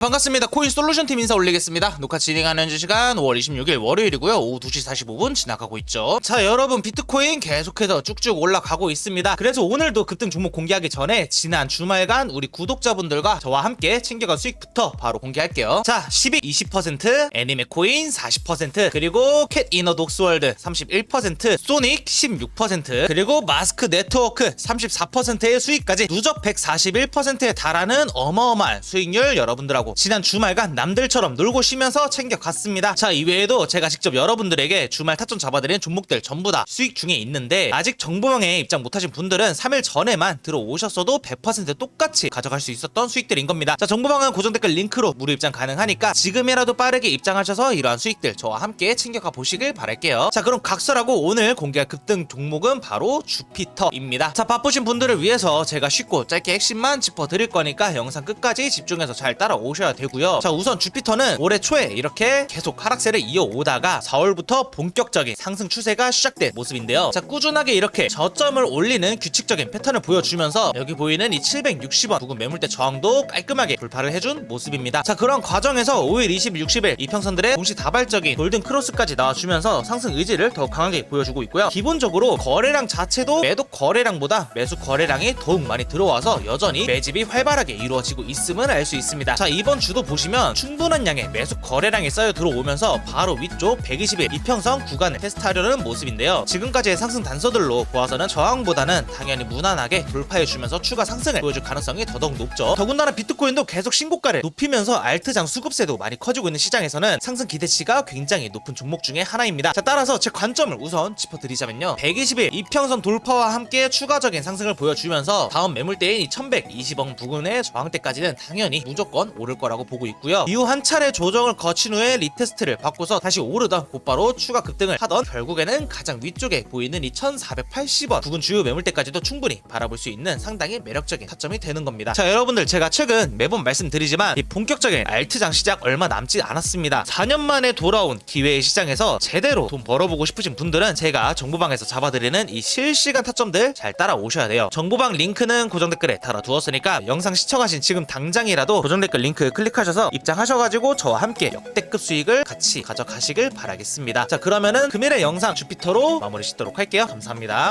반갑습니다. 코인 솔루션 팀 인사 올리겠습니다. 녹화 진행하는 시간 5월 26일 월요일이고요. 오후 2시 45분 지나가고 있죠. 자, 여러분 비트코인 계속해서 쭉쭉 올라가고 있습니다. 그래서 오늘도 급등 종목 공개하기 전에 지난 주말간 우리 구독자분들과 저와 함께 챙겨간 수익부터 바로 공개할게요. 자, 12, 20%, 애니메 코인 40%, 그리고 캣 이너 독스월드 31%, 소닉 16%, 그리고 마스크 네트워크 34%의 수익까지 누적 141%에 달하는 어마어마한 수익률 여러분들하고 지난 주말간 남들처럼 놀고 쉬면서 챙겨갔습니다. 자, 이외에도 제가 직접 여러분들에게 주말 타점 잡아드린 종목들 전부 다 수익 중에 있는데 아직 정보망에 입장 못하신 분들은 3일 전에만 들어오셨어도 100% 똑같이 가져갈 수 있었던 수익들인 겁니다. 자, 정보망은 고정 댓글 링크로 무료 입장 가능하니까 지금이라도 빠르게 입장하셔서 이러한 수익들 저와 함께 챙겨가 보시길 바랄게요. 자, 그럼 각설하고 오늘 공개할 급등 종목은 바로 주피터입니다. 자, 바쁘신 분들을 위해서 제가 쉽고 짧게 핵심만 짚어드릴 거니까 영상 끝까지 집중해서 잘 따라오셔 야 되고요. 자, 우선 주피터는 올해 초에 이렇게 계속 하락세를 이어오다가 4월부터 본격적인 상승 추세가 시작된 모습인데요. 자, 꾸준하게 이렇게 저점을 올리는 규칙적인 패턴을 보여주면서 여기 보이는 이 760원 부근 매물대 저항도 깔끔하게 돌파를 해준 모습입니다. 자, 그런 과정에서 5일, 20일, 60일 이평선들의 동시 다발적인 골든 크로스까지 나와주면서 상승 의지를 더욱 강하게 보여주고 있고요. 기본적으로 거래량 자체도 매도 거래량보다 매수 거래량이 더욱 많이 들어와서 여전히 매집이 활발하게 이루어지고 있음을 알 수 있습니다. 자, 이번 주도 보시면 충분한 양의 매수 거래량이 쌓여 들어오면서 바로 위쪽 120일 이평선 구간을 테스트하려는 모습인데요. 지금까지의 상승 단서들로 보아서는 저항보다는 당연히 무난하게 돌파해주면서 추가 상승을 보여줄 가능성이 더더욱 높죠. 더군다나 비트코인도 계속 신고가를 높이면서 알트장 수급세도 많이 커지고 있는 시장에서는 상승 기대치가 굉장히 높은 종목 중에 하나입니다. 자, 따라서 제 관점을 우선 짚어드리자면요. 120일 이평선 돌파와 함께 추가적인 상승을 보여주면서 다음 매물대인 이 1120원 부근의 저항대까지는 당연히 무조건 오를 거라고 보고 있고요. 이후 한 차례 조정을 거친 후에 리테스트를 받고서 다시 오르던 곧바로 추가 급등을 하던 결국에는 가장 위쪽에 보이는 이 1480원 부근 주요 매물대까지도 충분히 바라볼 수 있는 상당히 매력적인 타점이 되는 겁니다. 자 여러분들 제가 최근 매번 말씀드리지만 이 본격적인 알트장 시작 얼마 남지 않았습니다. 4년 만에 돌아온 기회의 시장에서 제대로 돈 벌어보고 싶으신 분들은 제가 정보방에서 잡아드리는 이 실시간 타점들 잘 따라오셔야 돼요. 정보방 링크는 고정 댓글에 달아두었으니까 영상 시청하신 지금 당장이라도 고정 댓글 링크 클릭하셔서 입장하셔가지고 저와 함께 역대급 수익을 같이 가져가시길 바라겠습니다. 자 그러면은 금일의 영상 주피터로 마무리 짓도록 할게요. 감사합니다.